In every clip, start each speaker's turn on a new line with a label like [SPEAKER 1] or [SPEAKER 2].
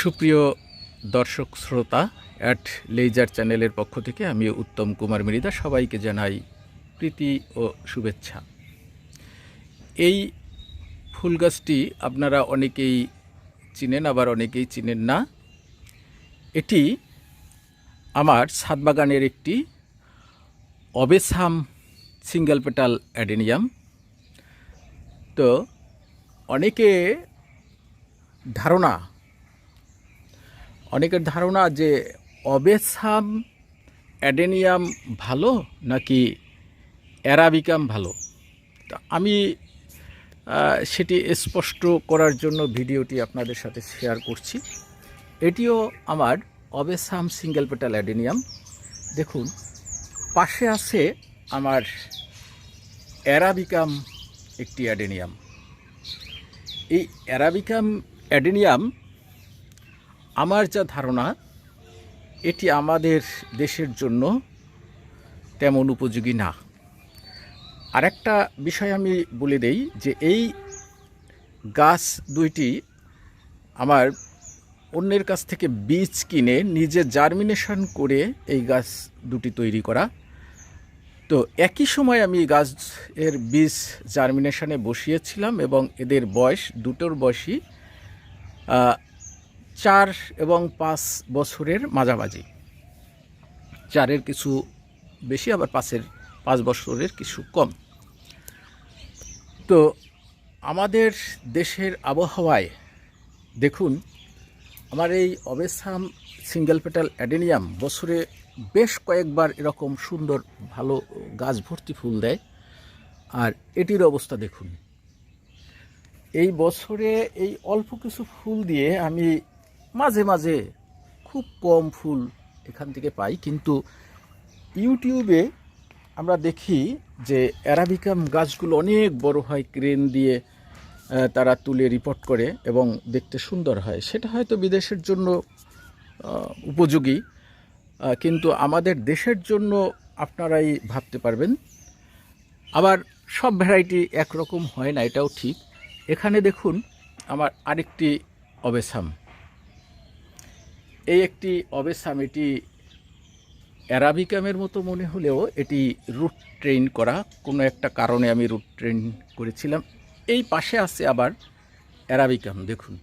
[SPEAKER 1] সুপ্রিয় দর্শক শ্রোতা অ্যাট লেজার চ্যানেলের পক্ষ থেকে আমি উত্তম কুমার মৃদা সবাইকে জানাই প্রীতি ও শুভেচ্ছা। এই ফুল গাছটি আপনারা অনেকেই চিনেন, আবার অনেকেই চিনেন না। এটি আমার ছাদ বাগানের একটি অবেসাম সিঙ্গেল পেটাল অ্যাডেনিয়াম তো অনেকে ধারণা অনেকের ধারণা যে অবেসাম অ্যাডেনিয়াম ভালো নাকি অ্যারাবিকাম ভালো? তা আমি সেটি স্পষ্ট করার জন্য ভিডিওটি আপনাদের সাথে শেয়ার করছি। এটিও আমার অবেসাম সিঙ্গেল পেটাল অ্যাডেনিয়াম। দেখুন, পাশে আছে আমার অ্যারাবিকাম একটি অ্যাডেনিয়াম। এই অ্যারাবিকাম অ্যাডেনিয়াম আমার যা ধারণা, এটি আমাদের দেশের জন্য তেমন উপযোগী না। আরেকটা বিষয় আমি বলে দেই যে এই গাছ দুইটি আমার অন্যের কাছ থেকে বীজ কিনে নিজে জার্মিনেশন করে এই গাছ দুটি তৈরি করা। তো একই সময় আমি গাছ এর বীজ জার্মিনেশনে বসিয়েছিলাম এবং এদের বয়স, দুটোর বয়সই চার এবং পাঁচ বছরের মাঝামাঝি। চারের কিছু বেশি, আবার পাঁচের, পাঁচ বছরের কিছু কম। তো আমাদের দেশের আবহাওয়ায় দেখুন, আমার এই অবেসাম সিঙ্গেল পেটাল অ্যাডেনিয়াম বছরে বেশ কয়েকবার এরকম সুন্দর, ভালো গাছ ভর্তি ফুল দেয়। আর এটির অবস্থা দেখুন। এই বছরে এই অল্প কিছু ফুল দিয়ে আমি মাঝে মাঝে খুব কম ফুল এখান থেকে পাই, কিন্তু ইউটিউবে আমরা দেখি যে অ্যারাবিকাম গাছগুলো অনেক বড় হয়, ক্রেন দিয়ে তারা তুলে রিপোর্ট করে এবং দেখতে সুন্দর হয়। সেটা হয়তো বিদেশের জন্য উপযোগী কিন্তু আমাদের দেশের জন্য আপনারাই ভাবতে পারবেন। আবার সব ভ্যারাইটি একরকম হয় না, এটাও ঠিক। এখানে দেখুন, আমার আরেকটি অবেসাম এই একটি অবেসাম এটি অ্যারাবিকামের মতো মনে হলেও এটি রুট ট্রেন করা, কোনো একটা কারণে আমি রুট ট্রেন করেছিলাম। এই পাশে আছে আবার অ্যারাবিকাম, দেখুন।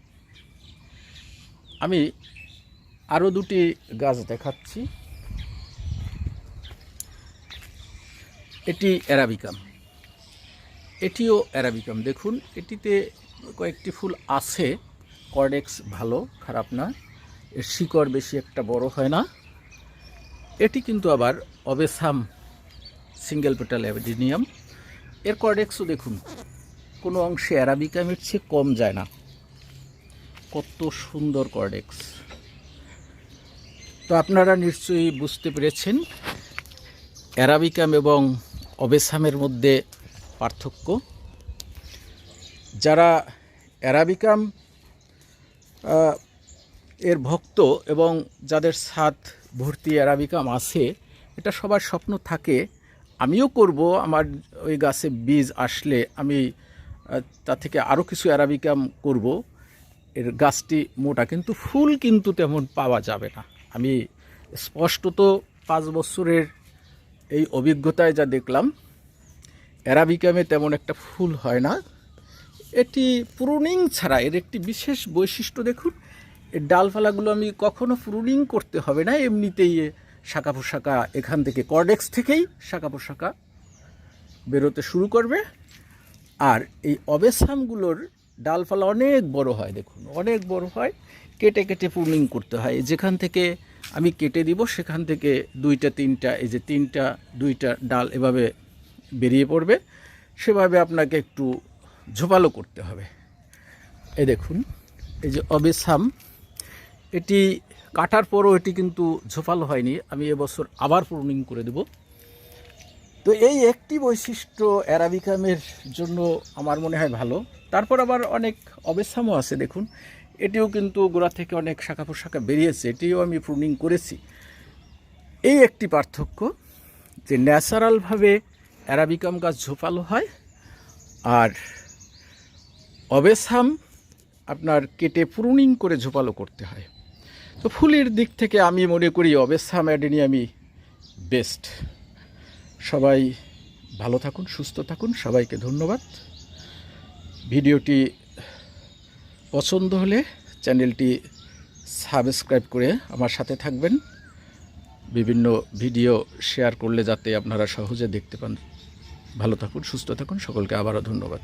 [SPEAKER 1] আমি আরও দুটি গাছ দেখাচ্ছি। এটি অ্যারাবিকাম। এটিও অ্যারাবিকাম, দেখুন। এটিতে কয়েকটি ফুল আছে, কর্ডেক্স ভালো, খারাপ না। এর শিকড় বেশি একটা বড় হয় না। এটি কিন্তু আবার অবেসাম সিঙ্গেল পেটাল অ্যাভেডিনিয়াম এর কর্ডেক্সও দেখুন, কোনো অংশে অ্যারাবিকামের চেয়ে কম যায় না। কত সুন্দর কর্ডেক্স তো আপনারা নিশ্চয়ই বুঝতে পেরেছেন, অ্যারাবিকাম এবং অবেসামের মধ্যে পার্থক্য। যারা অ্যারাবিকাম এর ভক্ত এবং যাদের ছাদ ভর্তি অ্যারাবিকাম আছে, এটা সবার স্বপ্ন থাকে, আমিও করব, আমার ওই গাছে বীজ আসলে আমি তা থেকে আরও কিছু অ্যারাবিকাম করব। এর গাছটি মোটা, কিন্তু ফুল কিন্তু তেমন পাওয়া যাবে না। আমি স্পষ্টত পাঁচ বছরের এই অভিজ্ঞতায় যা দেখলাম অ্যারাবিকামে তেমন একটা ফুল হয় না। এটি প্রুনিং ছাড়া, এর একটি বিশেষ বৈশিষ্ট্য দেখুন ডালপালাগুলো আমি কখনো প্রুনিং করতে হবে না, এমনিতেই এ শাখা পোশাকা এখান থেকে কর্ডেক্স থেকেই শাখা পোশাকা বেরোতে শুরু করবে। আর এই অবেসামগুলোর ডালপালা অনেক বড় হয়, দেখুন, অনেক বড় হয়। কেটে কেটে প্রুনিং করতে হয়। যেখান থেকে আমি কেটে দিব, সেখান থেকে দুইটা, তিনটা, এই যে তিনটা, দুইটা ডাল এভাবে বেরিয়ে পড়বে। সেভাবে আপনাকে একটু ঝোপালো করতে হবে। এই দেখুন, এই যে অবেসাম এটি কাটার পরও এটি কিন্তু ঝোপালো হয়নি। আমি এবছর আবার প্রুনিং করে দেব। তো এই একটি বৈশিষ্ট্য অ্যারাবিকামের জন্য আমার মনে হয় ভালো। তারপর আবার অনেক অবেসামও আছে, দেখুন। এটিও কিন্তু গোড়া থেকে অনেক শাখা পোশাখা বেরিয়েছে। এটিও আমি প্রুনিং করেছি। এই একটি পার্থক্য যে ন্যাচারালভাবে অ্যারাবিকাম গাছ ঝোপালো হয় আর অবেসাম আপনার কেটে প্রুনিং করে ঝোপালো করতে হয়। তো ফুলের দিক থেকে আমি মনে করি অবেসা ম্যাডেনিয়ামই বেস্ট সবাই ভালো থাকুন, সুস্থ থাকুন, সবাইকে ধন্যবাদ। ভিডিওটি পছন্দ হলে চ্যানেলটি সাবস্ক্রাইব করে আমার সাথে থাকবেন। বিভিন্ন ভিডিও শেয়ার করলে যাতে আপনারা সহজে দেখতে পান। ভালো থাকুন, সুস্থ থাকুন, সকলকে আবারও ধন্যবাদ।